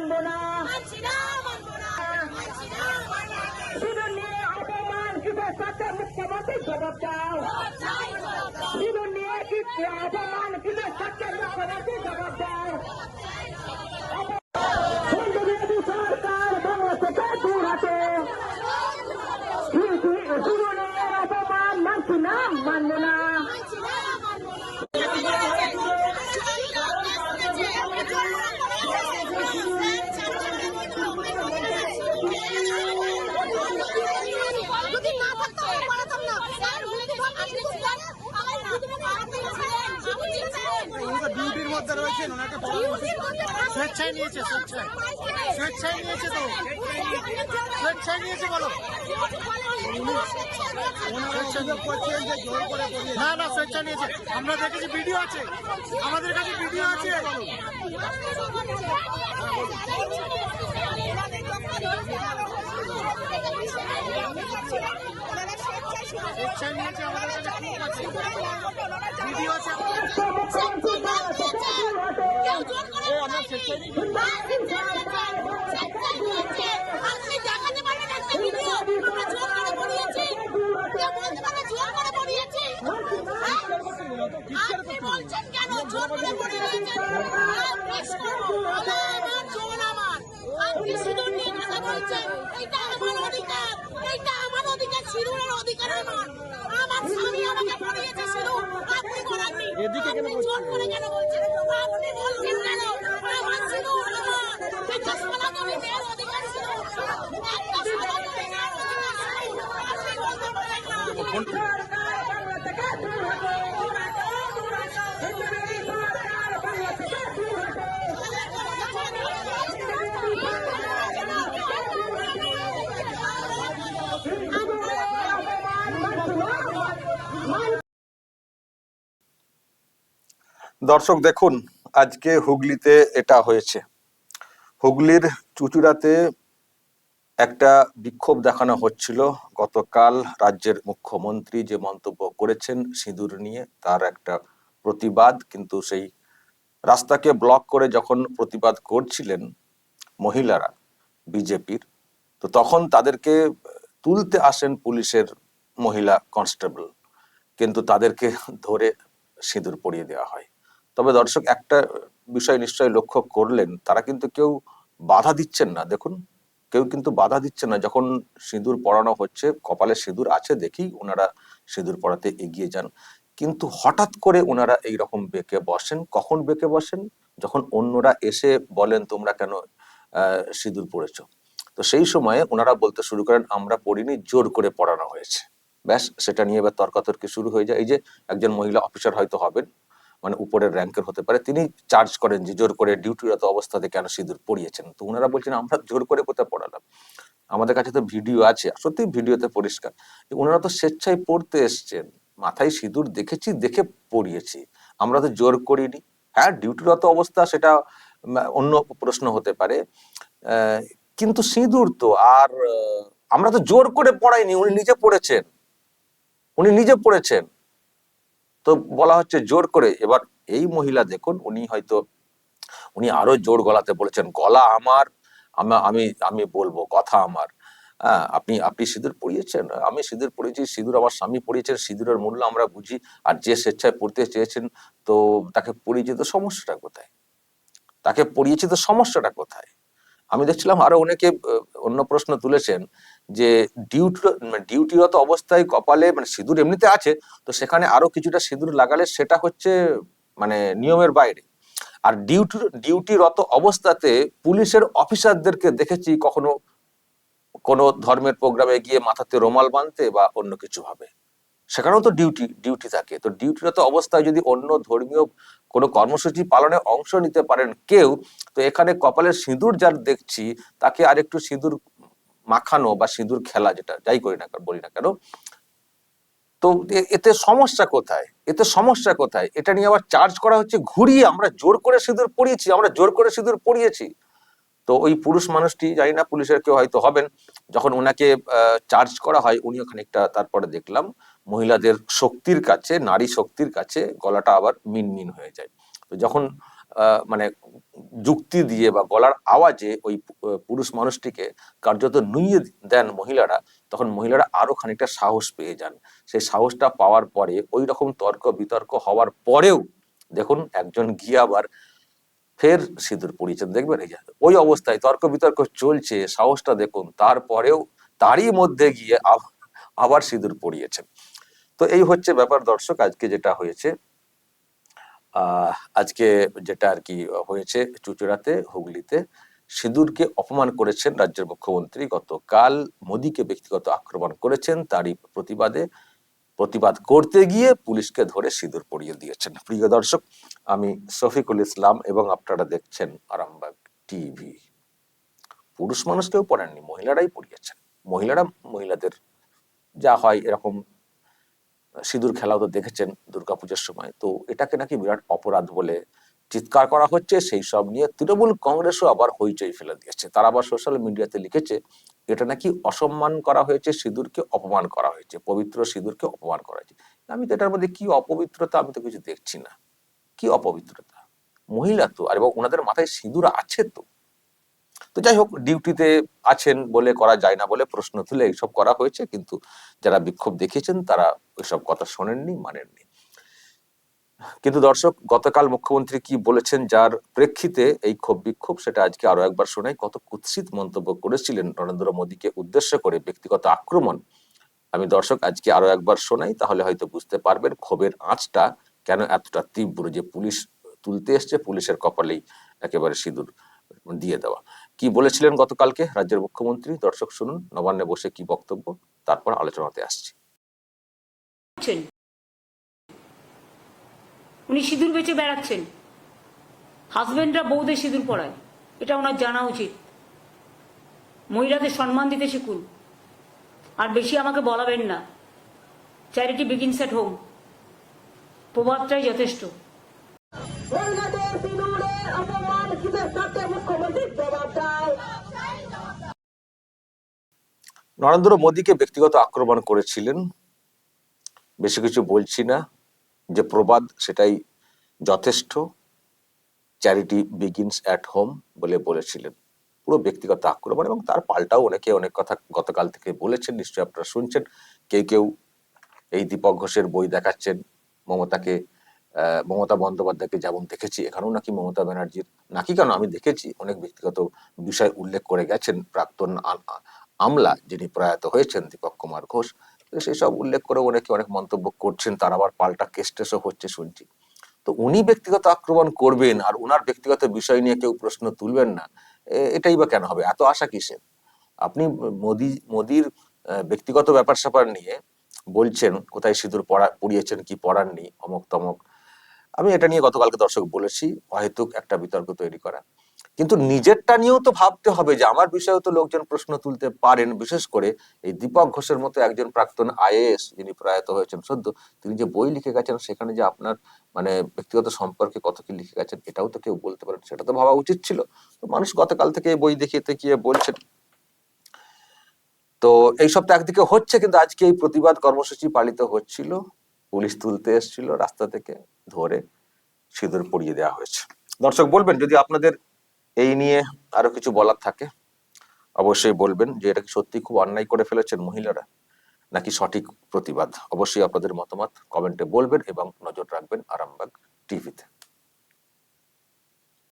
মানব না। মানছি না মানবো না মানছি না মানবো না। শুধু নিয়ে অপমান কিসের সাথে মুখ্যমন্ত্রী জবাব দাও? চাই জবাব দাও। শুধু নিয়ে কি অপমান কিসের সাথে মুখ্যমন্ত্রী জবাব দাও হিন্দু বিরোধী সরকার বাংলা থেকে দূর হতে শুধু নিয়ে অপমান মানছি না মানব না মানছি না মানবো না যদি না থাকতো আমি পালাতাম না স্যার হুমকি আপনি তো জানেন আমার আপনি ছিলেন আপনি ছিলেন উনি তো ডিউটির মধ্যে রয়েছেন স্বেচ্ছায় নিয়েছে, স্বেচ্ছায়। স্বেচ্ছায় নিয়েছে তো। স্বেচ্ছায় নিয়েছে বলো। না না স্বেচ্ছা নিয়েছে। আমরা দেখেছি ভিডিও আছে। আমাদের কাছে ভিডিও আছে স্বেচ্ছায় নিয়েছে আমাদের কাছে proof আছে ভিডিও আছে কেউ জোর করে ও আমরা স্বেচ্ছায় নিয়েছি আপনি দেখাতে পারবেন একটা ভিডিও আমরা জোর করে পড়িয়েছি কেউ বলতে পারবে জোর করে পড়িয়েছি হ্যাঁ? আপনি বলছেন কেন জোর করে করব বলা আমার জোর আমার আপনি সিঁদুর নিয়ে কথা বলছেন? এইটা আমার অধিকার কেন বলছেন আপনি বলছেন কেন আমার সিঁদুর আমার একটা সনাতনী মেয়ের অধিকার ছিল একটা সনাতনী মেয়ের অধিকার ছিল আপনি বলতে পারেন না সরকার বাংলা থেকে দূর হতে হিন্দু বিরোধী সরকার বাংলা থেকে দূর হতে দর্শক দেখুন, আজকে হুগলিতে এটা হয়েছে। হুগলির চুচুড়াতে একটা বিক্ষোভ দেখানো হচ্ছিল। গতকাল রাজ্যের মুখ্যমন্ত্রী যে মন্তব্য করেছেন সিঁদুর নিয়ে, তার একটা প্রতিবাদ, কিন্তু সেই রাস্তাকে ব্লক করে যখন প্রতিবাদ করছিলেন মহিলারা, বিজেপির, তো তখন তাদেরকে তুলতে আসেন পুলিশের মহিলা কনস্টেবল, কিন্তু তাদেরকে ধরে সিঁদুর পরিয়ে দেওয়া হয়। তবে দর্শক, একটা বিষয় নিশ্চয়ই লক্ষ্য করলেন, তারা কিন্তু কেউ বাধা দিচ্ছেন না। দেখুন, কেউ কিন্তু বাধা দিচ্ছে না। যখন সিঁদুর পরানো হচ্ছে, কপালে সিঁদুর আছে দেখি ওনারা সিঁদুর পরাতে এগিয়ে যান। কিন্তু হঠাৎ করে ওনারা এই রকম বেঁকে বসেন। কখন বেঁকে বসেন? যখন অন্যরা এসে বলেন, তোমরা কেন সিঁদুর পড়েছো তো সেই সময়ে ওনারা বলতে শুরু করেন, আমরা পড়িনি, জোর করে পড়ানো হয়েছে। ব্যাস, সেটা নিয়ে এবার তর্কাতর্কি শুরু হয়ে যায়। এই যে একজন মহিলা অফিসার হয়তো হবেন মানে উপরের র্যাঙ্কের হতে পারে, তিনি চার্জ করেন যে জোর করে ডিউটিরত অবস্থাতে কেন সিঁদুর পড়িয়েছেন? তো ওনারা বলছেন, আমরা জোর করে কোথায় পড়ালাম? আমাদের কাছে তো ভিডিও আছে, সত্যি ভিডিওতে পরিষ্কার। ওনারা তো স্বেচ্ছায় পড়তে এসছেন, মাথায় সিঁদুর দেখেছি, দেখে পড়িয়েছি। আমরা তো জোর করিনি। হ্যাঁ ডিউটিরত অবস্থা সেটা অন্য প্রশ্ন হতে পারে। কিন্তু সিঁদুর তো, আর, আমরা তো জোর করে পড়াইনি, উনি নিজে পড়েছেন। উনি নিজে পড়েছেন। তো বলা হচ্ছে জোর করে। এবার এই মহিলা দেখুন, উনি হয়তো, উনি আরও জোর গলাতে বলেছেন, গলা আমার, আমি আমি বলব, কথা আমার। হ্যাঁ আপনি আপনি সিঁদুর পড়িয়েছেন আমি সিঁদুর পড়িয়েছি সিঁদুর আমার স্বামী পড়িয়েছেন সিঁদুরের মূল্য আমরা বুঝি, আর যে স্বেচ্ছায় পড়তে চেয়েছেন, তো তাকে পড়িয়েছে তো সমস্যাটা কোথায়? তাকে পড়িয়েছে তো সমস্যাটা কোথায়? আমি দেখছিলাম আরও অনেকে অন্য প্রশ্ন তুলেছেন যে ডিউটি ডিউটিরত অবস্থায় কপালে মানে সিঁদুর এমনিতে আছে, তো সেখানে আরও কিছুটা সিঁদুর লাগালে সেটা হচ্ছে মানে নিয়মের বাইরে। আর ডিউটি ডিউটিরত অবস্থাতে পুলিশের অফিসারদেরকে দেখেছি কখনো কোনো ধর্মের প্রোগ্রামে গিয়ে মাথাতে রোমাল বাঁধতে বা অন্য কিছু ভাবে। সেখানেও তো ডিউটি ডিউটি থাকে। তো ডিউটিরত অবস্থায় যদি অন্য ধর্মীয় কোনো কর্মসূচি পালনে অংশ নিতে পারেন কেউ, তো এখানে কপালের সিঁদুর যার দেখছি, তাকে আরেকটু সিঁদুর মাখানো বা সিঁদুর খেলা যেটা, যাই করি না বলি না কেন, তো এতে সমস্যা কোথায়? এতে সমস্যা কোথায়? এটা নিয়ে আবার চার্জ করা হচ্ছে, ঘুরিয়ে আমরা জোর করে সিঁদুর পড়িয়েছি আমরা জোর করে সিঁদুর পড়িয়েছি তো ওই পুরুষ মানুষটি, জানি না, পুলিশের কেউ হয়তো হবেন, যখন ওনাকে চার্জ করা হয়, উনিও খানিকটা তারপরে দেখলাম মহিলাদের শক্তির কাছে, নারী শক্তির কাছে গলাটা আবার মিনমিন হয়ে যায়। তো যখন মানে যুক্তি দিয়ে বা গলার আওয়াজে ওই পুরুষ মানুষটিকে কার্যত নুইয়ে দেন মহিলারা, তখন মহিলারা আরও খানিকটা সাহস পেয়ে যান। সেই সাহসটা পাওয়ার পরে ওই রকম তর্ক বিতর্ক হওয়ার পরেও দেখুন একজন গিয়ে আবার ফের সিঁদুর পড়িয়েছেন। দেখবেন এই ওই অবস্থায় তর্ক বিতর্ক চলছে, সাহসটা দেখুন, তারপরেও তারই মধ্যে গিয়ে আবার সিঁদুর পড়িয়েছেন। তো এই হচ্ছে ব্যাপার দর্শক, আজকে যেটা হয়েছে আজকে যেটা আর কি হয়েছে চুচুড়াতে, হুগলিতে, সিঁদুরকে অপমান করেছেন রাজ্যের মুখ্যমন্ত্রী। গতকাল মোদীকে ব্যক্তিগত আক্রমণ করেছেন, তারই প্রতিবাদে, প্রতিবাদ করতে গিয়ে পুলিশকে ধরে সিঁদুর পরিয়ে দিয়েছেন। প্রিয় দর্শক, আমি শফিকুল ইসলাম এবং আপনারা দেখছেন আরামবাগ টিভি। পুরুষ মানুষ কেউ পড়েননি, মহিলারাই পড়িয়েছেন। মহিলারা মহিলাদের যা হয় এরকম সিঁদুর খেলাও তো দেখেছেন দুর্গাপূজার সময়। তো এটাকে নাকি বিরাট অপরাধ বলে চিৎকার করা হচ্ছে, সেই সব নিয়ে তৃণমূল কংগ্রেসও আবার হইচই ফেলে দিয়েছে। তারা আবার সোশ্যাল মিডিয়াতে লিখেছে, এটা নাকি অসম্মান করা হয়েছে, সিঁদুরকে অপমান করা হয়েছে, পবিত্র সিঁদুরকে অপমান করা হয়েছে। আমি তো এটার মধ্যে কি অপবিত্রতা আমি তো কিছু দেখছি না। কি অপবিত্রতা? মহিলা তো, আর এবং ওনাদের মাথায় সিঁদুর আছে তো। তো যাই হোক ডিউটিতে আছেন বলে করা যায় না বলে প্রশ্ন তুলে এইসব করা হয়েছে, কিন্তু যারা বিক্ষোভ দেখিয়েছেন তারা ওইসব কথা শোনেননি, মানেননি। কিন্তু দর্শক, গতকাল মুখ্যমন্ত্রী কি বলেছেন যার প্রেক্ষিতে এই ক্ষোভ বিক্ষোভ সেটা আজকে আরও একবার শোনাই। কত কুৎসিত মন্তব্য করেছিলেন নরেন্দ্র মোদীকে উদ্দেশ্য করে ব্যক্তিগত আক্রমণ। আমি দর্শক, আজকে আরও একবার শোনাই, তাহলে হয়তো বুঝতে পারবেন ক্ষোভের আঁচটা কেন এতটা তীব্র যে পুলিশ তুলতে এসছে, পুলিশের কপালেই একেবারে সিঁদুর দিয়ে দেওয়া। কি বলেছিলেন গতকালকে রাজ্যের মুখ্যমন্ত্রী? দর্শক শুনুন নবান্নে বসে কি বক্তব্য? তারপর আলোচনাতে আসছি। উনি সিঁদুর বেঁচে বেড়াচ্ছেন। হাজবেন্ডরা বউদের সিঁদুর পরায়। এটা ওনার জানা উচিত। মহিলাদের সম্মান দিতে শিখুন। আর বেশি আমাকে বলাবেন না। চ্যারিটি বিগিনস এট হোম প্রবাদটাই যথেষ্ট মহিলাদের সিঁদুরের অপমান কিসের সাথে মুখ্যমন্ত্রী জবাব দেয় নরেন্দ্র মোদীকে ব্যক্তিগত আক্রমণ করেছিলেন। বেশি কিছু বলছি না। যে প্রবাদ, সেটাই যথেষ্ট। চ্যারিটি বিগিনস অ্যাট হোম বলে বলেছিলেন। পুরো ব্যক্তিগত আক্রমণ এবং তার পাল্টাও অনেকে অনেক কথা গতকাল থেকে বলেছেন, নিশ্চয়ই আপনারা শুনছেন। কেউ কেউ এই দীপক ঘোষের বই দেখাচ্ছেন। মমতাকে মমতা বন্দ্যোপাধ্যায়কে যেমন দেখেছি, এখানেও নাকি মমতা ব্যানার্জির নাকি কেন? আমি দেখেছি অনেক ব্যক্তিগত বিষয় উল্লেখ করে গেছেন প্রাক্তন আমলা যিনি প্রয়াত হয়েছেন, দীপক কুমার ঘোষ। সেই সব উল্লেখ করে অনেকে অনেক মন্তব্য করছেন, তার আবার পাল্টা কেস টেসও হচ্ছে শুনছি। তো উনি ব্যক্তিগত আক্রমণ করবেন আর উনার ব্যক্তিগত বিষয় নিয়ে কেউ প্রশ্ন তুলবেন না এটাই বা কেন হবে? এত আশা কিসের? আপনি মোদি, মোদির ব্যক্তিগত ব্যাপার স্যাপার নিয়ে বলছেন, কোথায় সিঁদুর পড়া, পড়িয়েছেন, কি পড়াননি অমক তমক আমি এটা নিয়ে গতকালকে দর্শক বলেছি অহেতুক একটা বিতর্ক তৈরি করা। কিন্তু নিজেরটা নিয়েও তো ভাবতে হবে যে, আমার বিষয়েও তো লোকজন প্রশ্ন তুলতে পারেন। বিশেষ করে এই দীপক ঘোষের মতো একজন প্রাক্তন আইএএস যিনি প্রয়াত হয়েছেন সদ্য, তিনি যে বই লিখে গেছেন, সেখানে যে আপনার মানে ব্যক্তিগত সম্পর্কে কত কি লিখে গেছেন, এটাও তো কেউ বলতে পারেন। সেটা তো ভাবা উচিত ছিল। তো মানুষ গতকাল থেকে এই বই দেখিয়ে গিয়ে বলছেন। তো এইসব তো একদিকে হচ্ছে, কিন্তু আজকে এই প্রতিবাদ কর্মসূচি পালিত হচ্ছিল। পুলিশ তুলতে এসেছিল রাস্তা থেকে। ধরে সিঁদুর পরিয়ে দেওয়া হয়েছে। দর্শক, বলবেন যদি আপনাদের এই নিয়ে আরও কিছু বলার থাকে, অবশ্যই বলবেন যে এটা কি সত্যি খুব অন্যায় করে ফেলেছেন মহিলারা, নাকি সঠিক প্রতিবাদ? অবশ্যই আপনাদের মতামত কমেন্টে বলবেন এবং নজর রাখবেন আরামবাগ টিভিতে।